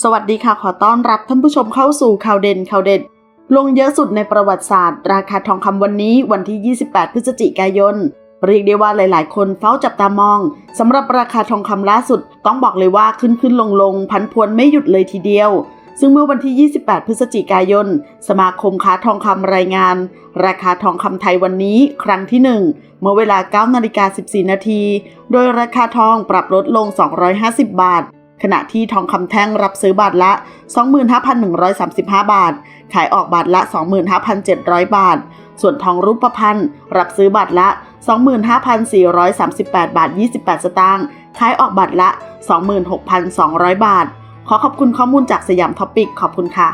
สวัสดีค่ะขอต้อนรับท่านผู้ชมเข้าสู่ข่าวเด่นข่าวเด็ด ลงเยอะสุดในประวัติศาสตร์ ราคาทองคำวันนี้วันที่ 28 พฤศจิกายน เรียกได้ว่าหลาย ๆ คนเฝ้าจับตามองสำหรับราคาทองคำล่าสุด ต้องบอกเลยว่าขึ้นขึ้นลงลงพันพวนไม่หยุดเลยทีเดียว ซึ่งเมื่อวันที่ 28 พฤศจิกายน สมาคมค้าทองคำรายงาน ราคาทองคำไทยวันนี้ ครั้งที่ 1 เมื่อเวลา9นาฬิกา14นาทีโดยราคาทองปรับลดลง 250 บาท ขณะที่ทองคำแท่งรับซื้อบาทละ 25,135 บาท ขายออกบาทละ 25,700 บาท ส่วนทองรูปพรรณรับซื้อบาทละ 25,438 บาท 28 สตางค์ ขายออกบาทละ 26,200 บาท ขอขอบคุณข้อมูลจากสยามท็อปิก ขอบคุณค่ะ